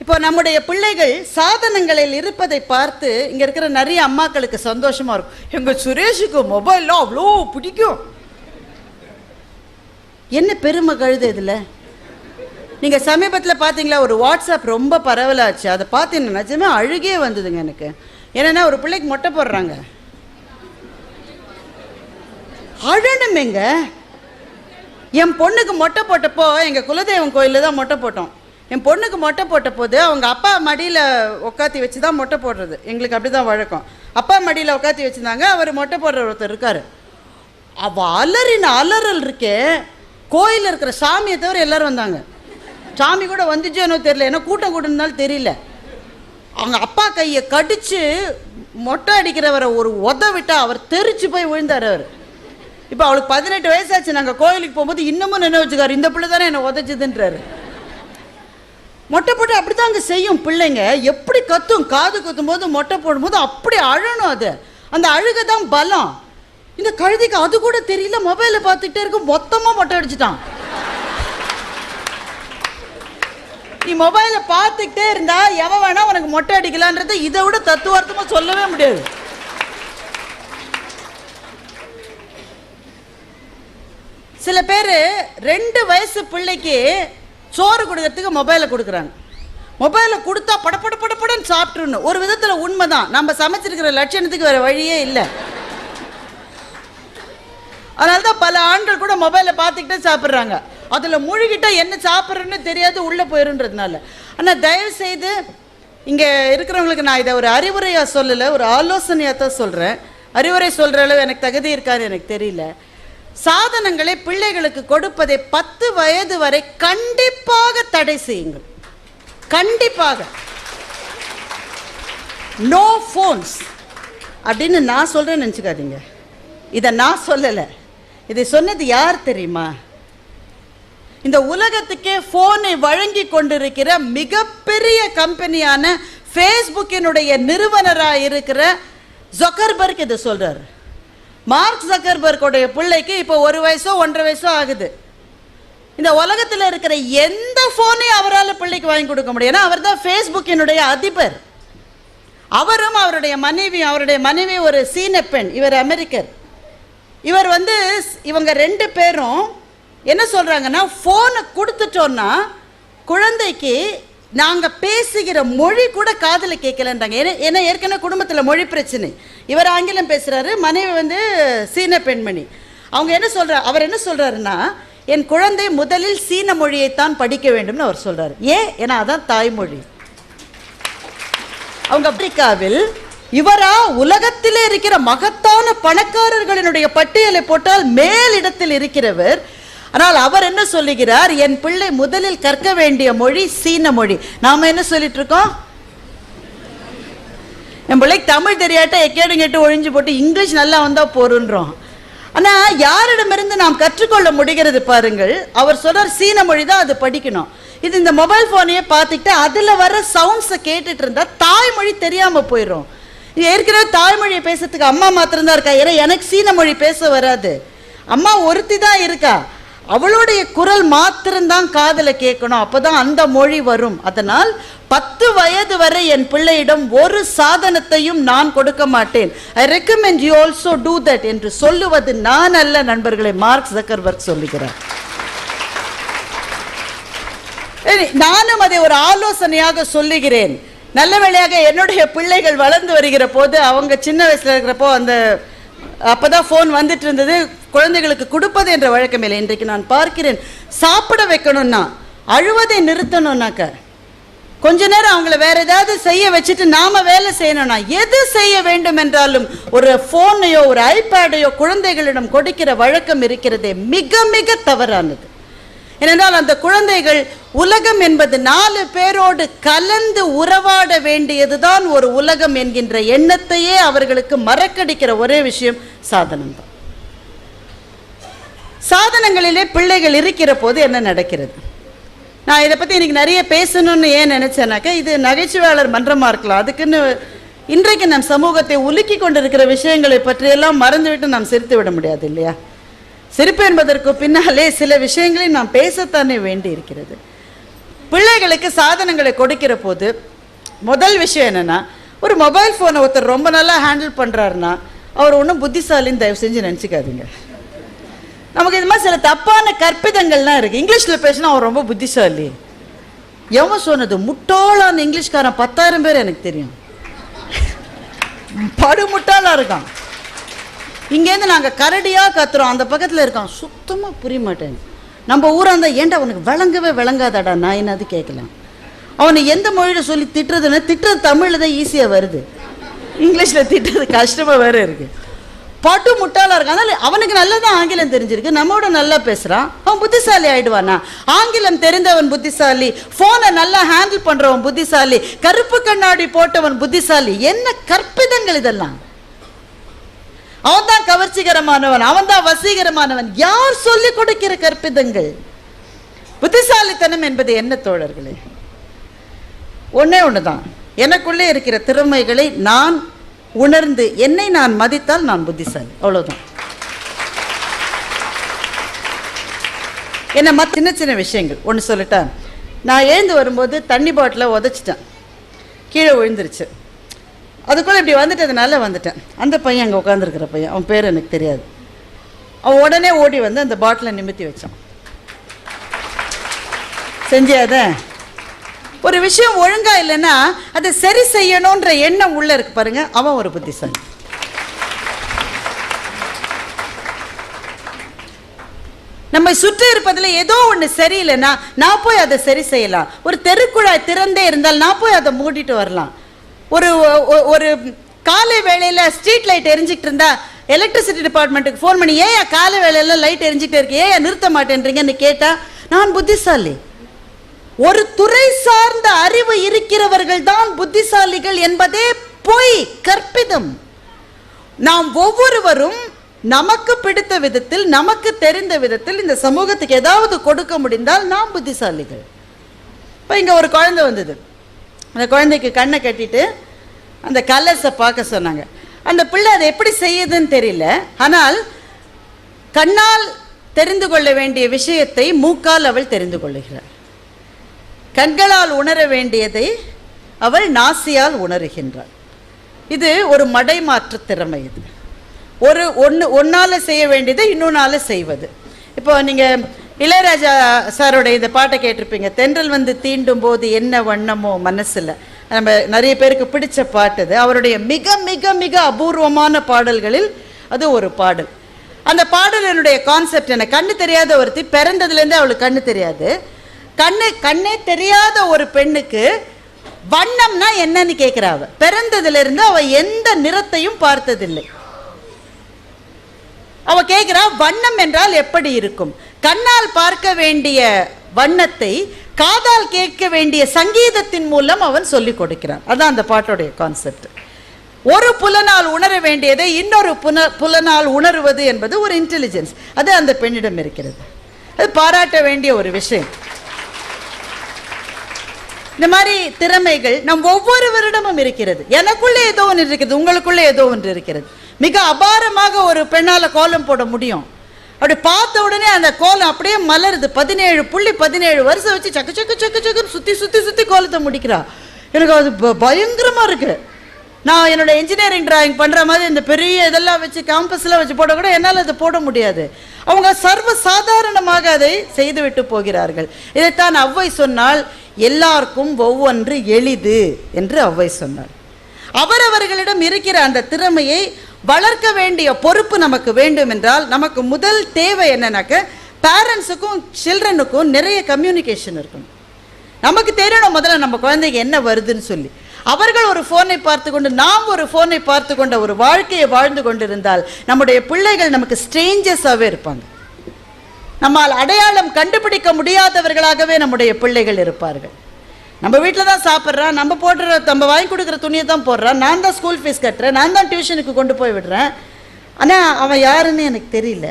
இப்போ நம்முடைய பிள்ளைகள் சாதனங்களில் இருப்பதை பார்த்து இங்கே இருக்கிற நிறைய அம்மாக்களுக்கு சந்தோஷமாக இருக்கும். எங்கள் சுரேஷுக்கு மொபைல்லாம் அவ்வளோ பிடிக்கும். என்ன பெருமை கழுது இதில்? நீங்கள் சமீபத்தில் பார்த்தீங்களா ஒரு வாட்ஸ்அப் ரொம்ப பரவலாச்சு. அதை பார்த்து என்ன நிஜமே அழுகே வந்ததுங்க எனக்கு. ஏன்னா ஒரு பிள்ளைக்கு மொட்டை போடுறாங்க. அழணுமேங்க. என் பொண்ணுக்கு மொட்டை போட்டப்போ எங்கள் குலதெய்வம் கோயிலில் தான் மொட்டை போட்டோம். என் பொண்ணுக்கு மொட்டை போட்ட போது அவங்க அப்பா மடியில் உட்காத்தி வச்சு தான் மொட்டை போடுறது. எங்களுக்கு அப்படி தான் வழக்கம். அப்பா மடியில் உட்காத்தி வச்சுருந்தாங்க அவர் மொட்டை போடுற ஒருத்தர் இருக்கார். அவள் அலறின அலறல் இருக்கே. கோயிலில் இருக்கிற சாமியை தவிர எல்லாரும் வந்தாங்க. சாமி கூட வந்துச்சேனோ தெரியல. ஏன்னா கூட்டம் கூட்டம்னாலும் தெரியல. அவங்க அப்பா கையை கடித்து மொட்டை அடிக்கிறவரை ஒரு உத விட்டா அவர் தெரிச்சு போய் விழுந்தார் அவர். இப்போ அவளுக்கு பதினெட்டு வயசாச்சு. நாங்கள் கோயிலுக்கு போகும்போது இன்னமும் நினைவு வச்சுக்காரு. இந்த பிள்ளை தானே என்னை உதச்சுதுன்றாரு. மொட்டை போட்டு அப்படி தான் அங்கே செய்யும் பிள்ளைங்க. எப்படி கத்தும்? காது குத்தும் போது மொட்டை போடும்போது அப்படி அழணும் அது. அந்த அழுகை தான் பலம். இந்த கழுதிக்கு அது கூட தெரியல மொபைலில் பார்த்துக்கிட்டே இருக்கும் மொத்தமாக மொட்டை அடிச்சிட்டான். நீ மொபைலை பார்த்துக்கிட்டே இருந்தா எவன் வேணா உனக்கு மொட்டை அடிக்கலான்றது இதை விட தத்துவார்த்தமாக சொல்லவே முடியாது. சில பேர் ரெண்டு வயசு பிள்ளைக்கு சோறு கொடுக்கறதுக்கு மொபைலை கொடுக்குறாங்க. மொபைலை கொடுத்தா படப்பட படப்படன்னு சாப்பிட்ருணும் ஒரு விதத்தில் உண்மை தான் நம்ம சமைச்சிருக்கிற லட்சணத்துக்கு வேறு வழியே இல்லை. அதனால தான் பல ஆண்கள் கூட மொபைலை பார்த்துக்கிட்டே சாப்பிட்றாங்க. அதில் மூழ்கிட்டால் என்ன சாப்பிட்றேன்னு தெரியாது உள்ளே போயிருன்றதுனால. ஆனால் தயவுசெய்து இங்கே இருக்கிறவங்களுக்கு நான் இதை ஒரு அறிவுரையாக சொல்லலை ஒரு ஆலோசனையாக தான் சொல்கிறேன் அறிவுரை சொல்கிற அளவு எனக்கு தகுதி இருக்கான்னு எனக்கு தெரியல. சாதனங்களை பிள்ளைகளுக்கு கொடுப்பதை பத்து வயது வரை கண்டிப்பாக தடை செய்யுங்கள். கண்டிப்பாக. நோ ஃபோன்ஸ் அப்படின்னு நான் சொல்கிறேன்னு நினச்சிக்காதீங்க. இதை நான் சொல்லலை. இதை சொன்னது யார் தெரியுமா? இந்த உலகத்துக்கே ஃபோனை வழங்கி கொண்டிருக்கிற மிகப்பெரிய கம்பெனியான ஃபேஸ்புக்கினுடைய நிறுவனராக இருக்கிற ஜொக்கர்பர்க் இதை சொல்கிறார் மார்க் ஜக்கர்பர்க்குடைய பிள்ளைக்கு இப்போ ஒரு வயசோ ஒன்றரை வயசோ ஆகுது. இந்த உலகத்தில் இருக்கிற எந்த ஃபோனையும் அவரால் பிள்ளைக்கு வாங்கி கொடுக்க முடியும்? ஏன்னா அவர் தான் ஃபேஸ்புக்கினுடைய அதிபர். அவரும் அவருடைய மனைவி அவருடைய மனைவி ஒரு சீன பெண் இவர் அமெரிக்கர். இவர் வந்து இவங்க ரெண்டு பேரும் என்ன சொல்கிறாங்கன்னா ஃபோனை கொடுத்துட்டோன்னா குழந்தைக்கு நாங்கள் பேசுகிற மொழி கூட காதில் கேட்கலன்றாங்க. ஏன்னா ஏன்னா ஏற்கனவே குடும்பத்தில் மொழி பிரச்சனை. இவர் ஆங்கிலம் பேசுகிறாரு மனைவி வந்து சீன பெண்மணி. அவங்க என்ன சொல்கிறார் அவர் என்ன சொல்கிறாருன்னா என் குழந்தை முதலில் சீன மொழியைத்தான் படிக்க வேண்டும்னு அவர் சொல்கிறார் ஏன்? ஏன்னா அதான் தாய்மொழி. அவங்க அப்ரிக்காவில் இவரா உலகத்திலே இருக்கிற மகத்தான பணக்காரர்களினுடைய பட்டியலை போட்டால் மேலிடத்தில் இருக்கிறவர் ஆனால் அவர் என்ன சொல்லுகிறார்? என் பிள்ளை முதலில் கற்க வேண்டிய மொழி சீன மொழி. நாம என்ன சொல்லிட்டு இருக்கோம்? என் பிள்ளைக்கு தமிழ் தெரியாட்டா எக்கேடும் கேட்டு ஒழிஞ்சு போட்டு இங்கிலீஷ் நல்லா வந்தா போருன்றோம். ஆனா யாரிடமிருந்து நாம் கற்றுக்கொள்ள முடிகிறது பாருங்கள் அவர் சொல்றார் சீன மொழி தான் அது படிக்கணும். இது இந்த மொபைல் ஃபோனையே பார்த்துக்கிட்டு அதில் வர சவுண்ட்ஸை கேட்டுட்டு இருந்தா தாய்மொழி தெரியாம போயிடும் ஏற்கனவே தாய்மொழியை பேசுறதுக்கு அம்மா மாத்திரம்தான் இருக்கா? ஏன்னா எனக்கு சீன மொழி பேச வராது. அம்மா ஒருத்தி தான் இருக்கா? அவளுடைய குரல் மாத்திரம்தான் காதில் கேட்கணும். அப்பதான் அந்த மொழி வரும். அதனால் பத்து வயது வரை என் பிள்ளையிடம் ஒரு சாதனத்தையும் நான் கொடுக்க மாட்டேன். I recommend you also do that என்று சொல்லுவது நான் அல்ல நண்பர்களை. மார்க் ஜக்கர்பர்க் சொல்லுகிறார். நானும் அதை ஒரு ஆலோசனையாக சொல்லுகிறேன். நல்ல வேளையாக என்னுடைய பிள்ளைகள் வளர்ந்து வருகிற போது அவங்க சின்ன வயசுல இருக்கிறப்போ அந்த அப்போ தான் ஃபோன் வந்துட்டு இருந்தது குழந்தைகளுக்கு கொடுப்பது என்ற வழக்கம் இல்லை. இன்றைக்கு நான் பார்க்கிறேன் சாப்பிட வைக்கணும்னா அழுவதை நிறுத்தணும்னாக்க கொஞ்ச நேரம் அவங்கள வேற ஏதாவது செய்ய வச்சுட்டு நாம வேலை செய்யணும்னா எது செய்ய வேண்டும் என்றாலும் ஒரு ஃபோனையோ ஒரு ஐபேடையோ குழந்தைகளிடம் கொடுக்கிற வழக்கம் இருக்கிறதே மிக மிக தவறானது. ஏனென்றால் அந்த குழந்தைகள் உலகம் என்பது நாலு பேரோடு கலந்து உறவாட வேண்டியதுதான் ஒரு உலகம் என்கின்ற எண்ணத்தையே அவர்களுக்கு மறக்கடிக்கிற ஒரே விஷயம் சாதனம் தான் சாதனங்களிலே பிள்ளைகள் இருக்கிற போது என்ன நடக்கிறது? நான் இதை பற்றி இன்றைக்கி நிறைய பேசணும்னு ஏன் நினைச்சேனாக்கா இது நகைச்சுவையாளர் மன்றமா இருக்கலாம். அதுக்குன்னு இன்றைக்கு நம் சமூகத்தை உலுக்கி கொண்டிருக்கிற விஷயங்களை பற்றியெல்லாம் மறந்துவிட்டு நாம் சிரித்து விட முடியாது இல்லையா? சிரிப்பு என்பதற்கு பின்னாலே சில விஷயங்களை நாம் பேசத்தானே வேண்டி இருக்கிறது பிள்ளைகளுக்கு சாதனங்களை கொடுக்கிற போது முதல் விஷயம் என்னென்னா ஒரு மொபைல் ஃபோனை ஒருத்தர் ரொம்ப நல்லா ஹேண்டில் பண்ணுறாருன்னா அவர் ஒன்றும் புத்திசாலின்னு தயவு செஞ்சு நினச்சிக்காதீங்க. நமக்கு இது மாதிரி சில தப்பான கற்பிதங்கள்லாம் இருக்குது இங்கிலீஷில் பேசினா அவன் ரொம்ப புத்திசாலி. எவன் சொன்னது? முட்டோளான இங்கிலீஷ்காரன் பத்தாயிரம் பேர் எனக்கு தெரியும். படுமுட்டாளாக இருக்கான். இங்கேருந்து நாங்கள் கரடியாக கத்துறோம். அந்த பக்கத்தில் இருக்கான். சுத்தமாக புரிய மாட்டேன். நம்ம ஊராக இருந்தால் ஏன்டா அவனுக்கு விளங்கவே விளங்காதாடா? நான் என்னது கேட்கலாம் அவனை எந்த மொழியில் சொல்லி திட்டுறதுன்னா திட்டுறது தமிழில் தான் ஈஸியாக வருது. இங்கிலீஷில் திட்டுறது கஷ்டமாக வேறு இருக்குது பட்டு முட்டாளாக இருக்கான். அதனால் அவனுக்கு நல்லா தான் ஆங்கிலம் தெரிஞ்சிருக்கு. நம்மோட நல்லா பேசுகிறான் அவன் புத்திசாலி ஆயிடுவானா? ஆங்கிலம் தெரிந்தவன் புத்திசாலி. ஃபோனை நல்லா ஹேண்டில் பண்ணுறவன் புத்திசாலி. கருப்பு கண்ணாடி போட்டவன் புத்திசாலி. என்ன கற்பிதங்கள் இதெல்லாம்? அவன் தான் கவர்ச்சிகரமானவன் அவன் தான் வசீகரமானவன். யார் சொல்லிக் கொடுக்கிற கற்பிதங்கள்? புத்திசாலித்தனம் என்பது என்ன தோழர்களே? ஒண்ணே ஒன்றுதான் எனக்குள்ளே இருக்கிற திறமைகளை நான் உணர்ந்து என்னை நான் மதித்தால் நான் புத்திசாலி. அவ்வளோதான் என்ன மற்ற சின்ன சின்ன விஷயங்கள். ஒன்று சொல்லிட்டேன். நான் எழுந்து வரும்போது தண்ணி பாட்டிலை உதச்சிட்டேன். கீழே விழுந்துருச்சு. அதுக்குள்ளே இப்படி வந்துட்டதுனால வந்துட்டேன். அந்த பையன் அங்கே உட்காந்துருக்கிற பையன். அவன் பேர் எனக்கு தெரியாது. அவன் உடனே ஓடி வந்து அந்த பாட்டிலை நிமித்தி வச்சான். செஞ்சியாத? ஒரு விஷயம் ஒழுங்கா இல்லைன்னா அதை சரி செய்யணுன்ற எண்ணம் உள்ளே இருக்கு பாருங்க. அவன் ஒரு புத்திசாலி. நம்மை சுற்றி இருப்பதில் ஏதோ ஒன்று சரியில்லைன்னா நான் போய் அதை சரி செய்யலாம். ஒரு தெருக்குழாய் திறந்தே இருந்தால் நான் போய் அதை மூடிட்டு வரலாம். ஒரு ஒரு காலை வேளையில் ஸ்ட்ரீட் லைட் எரிஞ்சிக்கிட்டு இருந்தா எலக்ட்ரிசிட்டி டிபார்ட்மெண்ட்டுக்கு ஃபோன் பண்ணி ஏன் காலை வேளையில் லைட் எரிஞ்சிட்டே இருக்கு. ஏன் நிறுத்த மாட்டேன்றீங்கன்னு கேட்டால் நான் புத்திசாலி. ஒரு துறை சார்ந்த அறிவு இருக்கிறவர்கள் தான் புத்திசாலிகள் என்பதே பொய் கற்பிதம். நாம் ஒவ்வொருவரும் நமக்கு பிடித்த விதத்தில் நமக்கு தெரிந்த விதத்தில் இந்த சமூகத்துக்கு ஏதாவது கொடுக்க முடிந்தால் நாம் புத்திசாலிகள். இப்போ இங்கே ஒரு குழந்தை வந்தது. அந்த குழந்தைக்கு கண்ணை கட்டிட்டு அந்த கலர்ஸை பார்க்க சொன்னாங்க. அந்த பிள்ளை அதை எப்படி செய்யுதுன்னு தெரியல. ஆனால் கண்ணால் தெரிந்து கொள்ள வேண்டிய விஷயத்தை மூக்கால் அவள் தெரிந்து கொள்ளுகிறாள். கண்களால் உணர வேண்டியதை அவள் நாசியால் உணர்கின்றாள். இது ஒரு மடைமாற்று திறமை இது. ஒரு ஒன்று ஒன்றால் செய்ய வேண்டியதை இன்னொன்றால் செய்வது. இப்போ நீங்கள் இளையராஜா சாருடைய இந்த பாட்டை கேட்டிருப்பீங்க. தென்றல் வந்து தீண்டும் போது என்ன வண்ணமோ மனசில். நம்ம நிறைய பேருக்கு பிடிச்ச பாட்டு அது. அவருடைய மிக மிக மிக அபூர்வமான பாடல்களில் அது ஒரு பாடல். அந்த பாடலினுடைய கான்செப்ட் என்ன? கண்ணு தெரியாத ஒருத்தி பிறந்ததுலேருந்தே அவளுக்கு கண்ணு தெரியாது. கண்ணு கண்ணே தெரியாத ஒரு பெண்ணுக்கு வண்ணம்னா என்னன்னு கேட்குறாவ பிறந்ததுலேருந்து அவள் எந்த நிறத்தையும் பார்த்ததில்லை. அவ கேட்குறா வண்ணம் என்றால் எப்படி இருக்கும்? கண்ணால் பார்க்க வேண்டிய வண்ணத்தை காதால் கேட்க வேண்டிய சங்கீதத்தின் மூலம் அவன் சொல்லிக் கொடுக்கிறான். அதான் அந்த பாட்டோடைய கான்செப்ட் ஒரு புலனால் உணர வேண்டியதை இன்னொரு புன புலனால் உணர்வது என்பது ஒரு இன்டெலிஜென்ஸ் அது அந்த பெண்ணிடம் இருக்கிறது. அது பாராட்ட வேண்டிய ஒரு விஷயம். இந்த மாதிரி திறமைகள் நம் ஒவ்வொருவரிடமும் இருக்கிறது. எனக்குள்ளே ஏதோ ஒன்று இருக்கிறது உங்களுக்குள்ளே ஏதோ ஒன்று இருக்கிறது. மிக அபாரமாக ஒரு பெண்ணால் கோலம் போட முடியும். அப்படி பார்த்த உடனே அந்த கோலம் அப்படியே மலருது. பதினேழு புள்ளி பதினேழு வருஷம் வச்சு சக்கு சக்கு சக்கு சக்குன்னு சுற்றி சுற்றி சுற்றி கோலத்தை முடிக்கிறா. எனக்கு அது ப- பயங்கரமா இருக்கு. நான் என்னோட இன்ஜினியரிங் டிராயிங் பண்ணுற மாதிரி இந்த பெரிய இதெல்லாம் வச்சு கேம்பஸில் வச்சு போட கூட என்னால் அதை போட முடியாது. அவங்க சர்வ சாதாரணமாக அதை செய்துவிட்டு போகிறார்கள். இதைத்தான் அவ்வை சொன்னால் எல்லாருக்கும் ஒவ்வொன்று எளிது என்று அவ்வை சொன்னார் அவரவர்களிடம் இருக்கிற அந்த திறமையை வளர்க்க வேண்டிய பொறுப்பு நமக்கு வேண்டும் என்றால் நமக்கு முதல் தேவை என்னன்னாக்க பேரண்ட்ஸுக்கும் சில்ட்ரனுக்கும் நிறைய கம்யூனிகேஷன் இருக்கணும். நமக்கு தெரியணும் முதல்ல நம்ம குழந்தைக்கு என்ன வருதுன்னு சொல்லி. அவர்கள் ஒரு ஃபோனை பார்த்து கொண்டு நாம் ஒரு ஃபோனை பார்த்து கொண்ட ஒரு வாழ்க்கையை வாழ்ந்து கொண்டிருந்தால் நம்முடைய பிள்ளைகள் நமக்கு ஸ்ட்ரேஞ்சஸாகவே இருப்பாங்க. நம்மால் அடையாளம் கண்டுபிடிக்க முடியாதவர்களாகவே நம்முடைய பிள்ளைகள் இருப்பார்கள். நம்ம வீட்டில் தான் சாப்பிட்றான் நம்ம போடுற நம்ம வாங்கி கொடுக்குற துணியை தான் போடுறான் நான் தான் ஸ்கூல் ஃபீஸ் கட்டுறேன் நான் தான் டியூஷனுக்கு கொண்டு போய் விடுறேன். ஆனால் அவன் யாருன்னு எனக்கு தெரியல.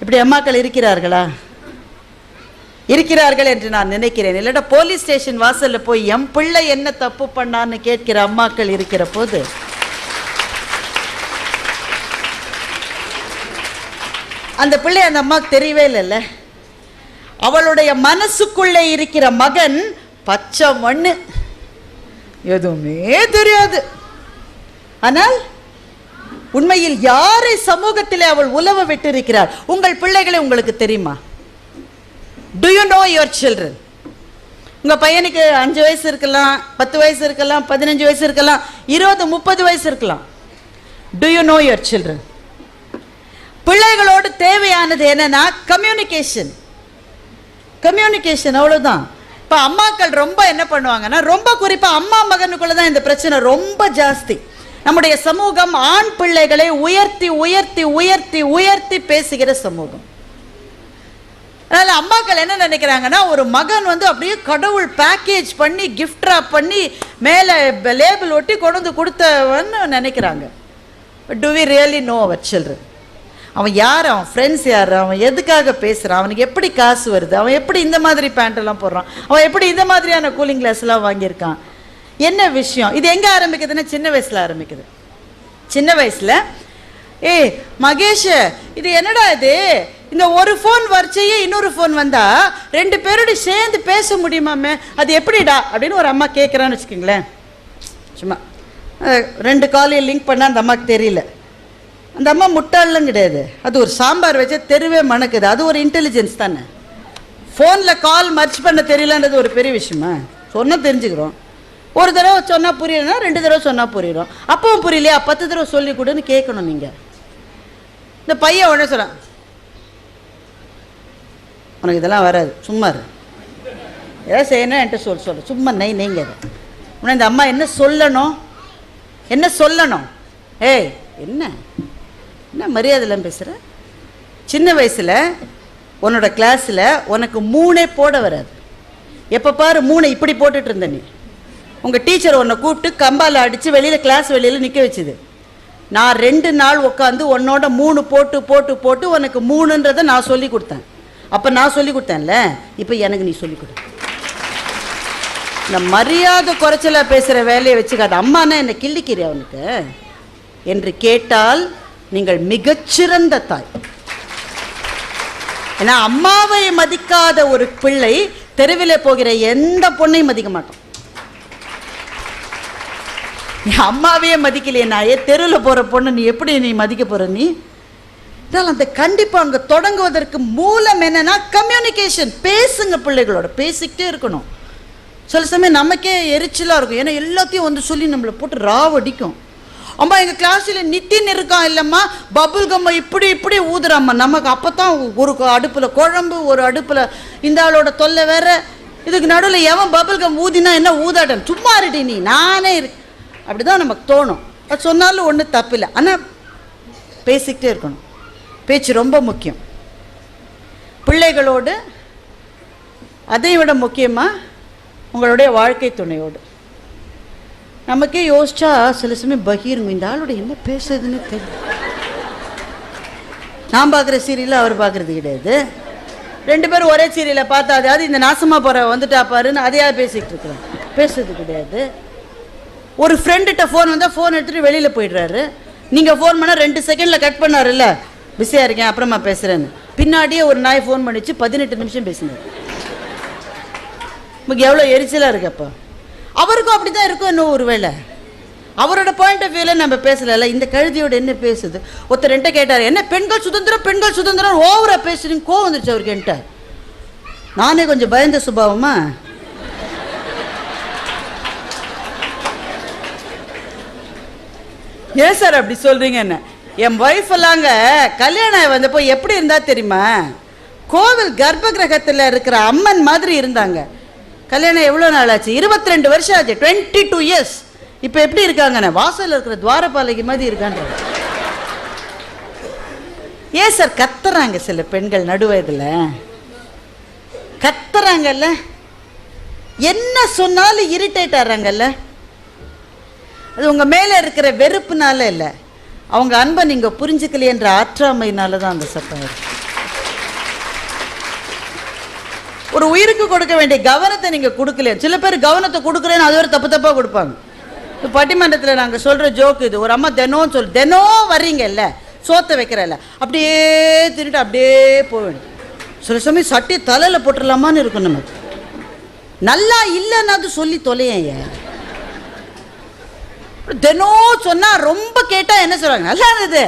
இப்படி அம்மாக்கள் இருக்கிறார்களா? இருக்கிறார்கள் என்று நான் நினைக்கிறேன். இல்லாட்டா போலீஸ் ஸ்டேஷன் வாசலில் போய் என் பிள்ளை என்ன தப்பு பண்ணான்னு கேட்கிற அம்மாக்கள் இருக்கிற போது. அந்த பிள்ளை அந்த அம்மாவுக்கு தெரியவே இல்லைல்ல. அவளுடைய மனசுக்குள்ளே இருக்கிற மகன் பச்சை மண்ணு. எதுவுமே தெரியாது. ஆனால் உண்மையில் யாரை சமூகத்திலே அவள் உலவ விட்டிருக்கிறார் உங்கள் பிள்ளைகளை உங்களுக்கு தெரியுமா? Do you know your children உங்கள் பையனுக்கு அஞ்சு வயசு இருக்கலாம் பத்து வயசு இருக்கலாம் பதினஞ்சு வயசு இருக்கலாம் இருபது முப்பது வயசு இருக்கலாம். Do you know your children பிள்ளைகளோடு தேவையானது என்னன்னா கம்யூனிகேஷன் கம்யூனிகேஷன் அவ்வளோதான் இப்போ அம்மாக்கள் ரொம்ப என்ன பண்ணுவாங்கன்னா ரொம்ப குறிப்பாக அம்மா மகனுக்குள்ள தான் இந்த பிரச்சனை ரொம்ப ஜாஸ்தி. நம்முடைய சமூகம் ஆண் பிள்ளைகளை உயர்த்தி உயர்த்தி உயர்த்தி உயர்த்தி பேசுகிற சமூகம். அதனால் அம்மாக்கள் என்ன நினைக்கிறாங்கன்னா ஒரு மகன் வந்து அப்படியே கடவுள் பேக்கேஜ் பண்ணி கிஃப்ட் ட்ராப் பண்ணி மேலே லேபிள் ஒட்டி கொண்டு வந்து கொடுத்தவன்னு நினைக்கிறாங்க. Do we really know our children அவன் யார்? அவன் ஃப்ரெண்ட்ஸ் யார்? அவன் எதுக்காக பேசுகிறான் அவனுக்கு எப்படி காசு வருது? அவன் எப்படி இந்த மாதிரி பேண்ட்டெல்லாம் போடுறான்? அவன் எப்படி இந்த மாதிரியான கூலிங் கிளாஸ்லாம் வாங்கியிருக்கான்? என்ன விஷயம்? இது எங்கே ஆரம்பிக்குதுன்னா சின்ன வயசில் ஆரம்பிக்குது. சின்ன வயசில். ஏய் மகேஷ் இது என்னடா இது? இந்த ஒரு ஃபோன் வரிச்சையே இன்னொரு ஃபோன் வந்தா ரெண்டு பேரோட சேர்ந்து பேச முடியுமாமே? அது எப்படிடா? அப்படின்னு ஒரு அம்மா கேட்குறான்னு வச்சுக்கோங்களேன். சும்மா. ரெண்டு காலையும் லிங்க் பண்ணால் அந்த அம்மாவுக்கு தெரியல. அந்த அம்மா முட்டாளெலாம் கிடையாது. அது ஒரு சாம்பார் வச்சா தெருவே மணக்குது. அது ஒரு இன்டெலிஜென்ஸ் தானே. ஃபோனில் கால் மர்ச் பண்ண தெரியலன்றது ஒரு பெரிய விஷயமா? சொன்னால் தெரிஞ்சுக்கிறோம். ஒரு தடவை சொன்னால் புரியலன்னா ரெண்டு தடவை சொன்னால் புரியிடும் அப்பவும் புரியலையா? பத்து தடவை சொல்லி கொடுன்னு கேட்கணும் நீங்கள் இந்த பையன் உடனே சொல்கிறான் உனக்கு இதெல்லாம் வராது. சும்மா இரு. ஏதாவது செய்யணும் என்கிட்ட சொல் சொல்ல. சும்மா நெய் நெய்ங்க உடனே இந்த அம்மா என்ன சொல்லணும்? என்ன சொல்லணும்? ஏய் என்ன? என்ன மரியாதைலாம் பேசுகிற சின்ன வயசில் உன்னோட கிளாஸில் உனக்கு மூணே போட வராது. எப்போ பாரு மூணை இப்படி போட்டுட்டு இருந்த நீ. உங்கள் டீச்சர் உன்னை கூப்பிட்டு கம்பால் அடித்து வெளியில் கிளாஸ் வெளியில் நிற்க வச்சுது. நான் ரெண்டு நாள் உட்காந்து உன்னோட மூணு போட்டு போட்டு போட்டு உனக்கு மூணுன்றதை நான் சொல்லி கொடுத்தேன். அப்போ நான் சொல்லி கொடுத்தேன்ல இப்போ எனக்கு நீ சொல்லி கொடு. இந்த மரியாதை குறைச்சலா பேசுகிற வேலையை வச்சுக்காத. அம்மானா என்னை கிள்ளிக்கிறீ அவனுக்கு என்று கேட்டால் நீங்கள் மிகச்சிறந்த தாய். ஏன்னா அம்மாவை மதிக்காத ஒரு பிள்ளை தெருவில் போகிற எந்த பொண்ணையும் மதிக்க மாட்டோம் நீ அம்மாவையே மதிக்கலையே நாயே தெருவில் போகிற பொண்ணு நீ எப்படி நீ மதிக்க போகிற நீ? இதால் அந்த கண்டிப்பாக அங்கே தொடங்குவதற்கு மூலம் என்னன்னா கம்யூனிகேஷன் பேசுங்க பிள்ளைகளோட பேசிக்கிட்டே இருக்கணும். சில சமயம் நமக்கே எரிச்சலாக இருக்கும். ஏன்னா எல்லாத்தையும் வந்து சொல்லி நம்மளை போட்டு ராவடிக்கும். அம்மா எங்கள் கிளாஸில் நித்தின் இருக்கான் இல்லைம்மா? பபுள் கம்மை இப்படி இப்படி ஊதுறாம்மா. நமக்கு அப்போ தான் ஒரு அடுப்பில் குழம்பு ஒரு அடுப்பில் இந்த ஆளோட தொல்லை வேற. இதுக்கு நடுவில் எவன் பபுள் கம் ஊதினா என்ன ஊதாட்டம்? சும்மா இருடி நீ நானே இரு. அப்படி தான் நமக்கு தோணும். அது சொன்னாலும் ஒன்றும் தப்பில்லை. ஆனால் பேசிக்கிட்டே இருக்கணும். பேச்சு ரொம்ப முக்கியம். பிள்ளைகளோடு அதை விட முக்கியமாக உங்களுடைய வாழ்க்கை துணையோடு. நமக்கே யோசிச்சா சில சமயம் பகீருங்க இந்த ஆளோட என்ன பேசுறதுன்னு தெரியும் நான் பார்க்குற சீரியலில் அவர் பார்க்குறது கிடையாது. ரெண்டு பேரும் ஒரே சீரியலை பார்த்தா அதாவது இந்த நாசமா போகிற வந்துட்டா பாருன்னு அதையா பேசிக்கிட்டு இருக்கிறோம். பேசுறது கிடையாது. ஒரு ஃப்ரெண்டுகிட்ட ஃபோன் வந்தால் ஃபோன் எடுத்துகிட்டு வெளியில் போயிடுறாரு. நீங்கள் ஃபோன் பண்ணால் ரெண்டு செகண்டில் கட் பண்ணாருல்ல. பிஸியாக இருக்கேன் அப்புறமா பேசுகிறேன்னு பின்னாடியே ஒரு நாய் ஃபோன் பண்ணிச்சு பதினெட்டு நிமிஷம் பேசினார். நமக்கு எவ்வளோ எரிச்சலாக இருக்கு அப்போ. அவருக்கும் அப்படி தான் இருக்கும் இன்னும் ஒரு அவரோட பாயிண்ட் ஆஃப் வியூவில் நம்ம பேசல இந்த கழுதியோட என்ன பேசுது? ஒருத்தர் என்கிட்ட கேட்டார் என்ன பெண்கள் சுதந்திரம் பெண்கள் சுதந்திரம்? ஓவராக பேசுறீங்க கோவம் வந்துருச்சு அவருக்கு என்கிட்ட. நானே கொஞ்சம் பயந்த சுபாவமா? ஏன் சார் அப்படி சொல்கிறீங்க என்ன? என் ஒய்ஃப் எல்லாங்க கல்யாணம் ஆகி வந்தப்போ எப்படி இருந்தால் தெரியுமா? கோவில் கர்ப்ப கிரகத்தில் இருக்கிற அம்மன் மாதிரி இருந்தாங்க. கல்யாணம் எவ்வளோ நாள் ஆச்சு இருபத்தி ரெண்டு வருஷம் ஆச்சு. டுவெண்ட்டி டூ இயர்ஸ் இப்போ எப்படி இருக்காங்கண்ணே வாசலில் இருக்கிற துவாரபாலைக்கு மாதிரி இருக்கான்ற ஏன் சார் கத்துறாங்க சில பெண்கள் நடுவயதில் கத்துறாங்கல்ல? என்ன சொன்னாலும் இரிட்டேட் ஆகிறாங்கல்ல? அது உங்கள் மேலே இருக்கிற வெறுப்புனால இல்லை. அவங்க அன்பை நீங்கள் புரிஞ்சுக்கலையன்ற ஆற்றாமையினால தான் அந்த சத்தம் வருது. ஒரு உயிருக்கு கொடுக்க வேண்டிய கவனத்தை நீங்கள் கொடுக்கல சில பேர் கவனத்தை கொடுக்கலன்னு அது ஒரு தப்பு தப்பாக கொடுப்பாங்க. பட்டிமன்றத்தில் நாங்கள் சொல்கிற ஜோக்கு இது. ஒரு அம்மா தினம் சொல் தினம் வர்றீங்கல்ல சோத்தை வைக்கிறல்ல. அப்படியே திருட்டு அப்படியே போக சில சமயம் சட்டி தலையில் போட்டுடலாமான்னு இருக்கும் நமக்கு நல்லா இல்லைன்னாது சொல்லி தொலையே தினம் சொன்னால் ரொம்ப கேட்டால் என்ன சொல்கிறாங்க நல்லா இருந்தது.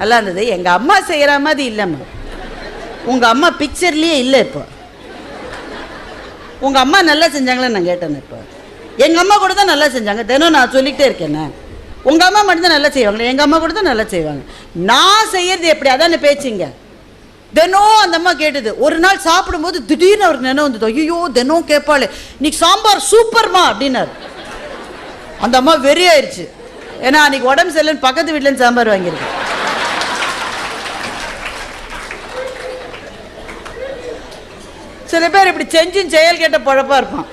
நல்லா இருந்தது. எங்கள் அம்மா செய்கிற மாதிரி இல்லைம்மா. உங்கள் அம்மா பிக்சர்லேயே இல்லை இப்போ. உங்கள் அம்மா நல்லா செஞ்சாங்களே நான் கேட்டேன் இப்போ. எங்கள் அம்மா கூட தான் நல்லா செஞ்சாங்க. தினம் நான் சொல்லிக்கிட்டே இருக்கேனே. உங்கள் அம்மா மட்டும்தான் நல்லா செய்வாங்களே? எங்கள் அம்மா கூட தான் நல்லா செய்வாங்க. நான் செய்யறது எப்படி? அதான் பேச்சுங்க. தினம் அந்த அம்மா கேட்டது. ஒரு நாள் சாப்பிடும்போது திடீர்னு அவருக்கு நினைவு வந்தது. ஐயோ தினம் கேட்பாளே இன்னைக்கு சாம்பார் சூப்பர்மா அப்படின்னாரு. அந்த அம்மா வெறி ஆயிடுச்சு ஏன்னா அன்னைக்கு உடம்பு சரியில்லைன்னு பக்கத்து வீட்டிலேருந்து சாம்பார் வாங்கியிருக்கேன் சில பேர் இப்படி செஞ்சும் செயல் கேட்ட பழப்பா இருப்பான்.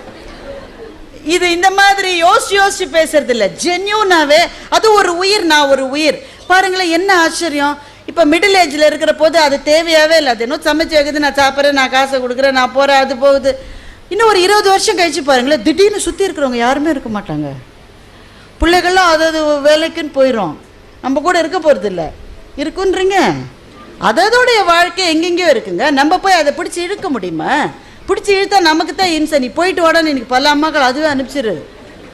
இது இந்த மாதிரி யோசிச்சு யோசிச்சு பேசுறது இல்லை ஜென்யூனாவே அது ஒரு உயிர் நான் ஒரு உயிர். பாருங்களேன் என்ன ஆச்சரியம்? இப்போ மிடில் ஏஜில் இருக்கிற போது அது தேவையாவே இல்லை. அது இன்னும் சமைச்சு வைக்குது நான் சாப்பிட்றேன் நான் காசை கொடுக்குறேன் நான் போகிறேன் அது போகுது. இன்னும் ஒரு இருபது வருஷம் கழிச்சு பாருங்களேன் திடீர்னு சுற்றி இருக்கிறவங்க யாருமே இருக்க மாட்டாங்க. பிள்ளைகள்லாம் அது அது வேலைக்குன்னு போயிடும் நம்ம கூட இருக்க போகிறதில்ல இல்லை இருக்குன்றீங்க? அதோடைய வாழ்க்கை எங்கெங்கேயோ இருக்குங்க. நம்ம போய் அதை பிடிச்சி இழுக்க முடியுமா? பிடிச்சி இழுத்தா நமக்கு தான் இன்சை நீ போயிட்டு வாடான்னு இன்னைக்கு பல அம்மாக்கள் அதுவே அனுப்பிச்சிடுறது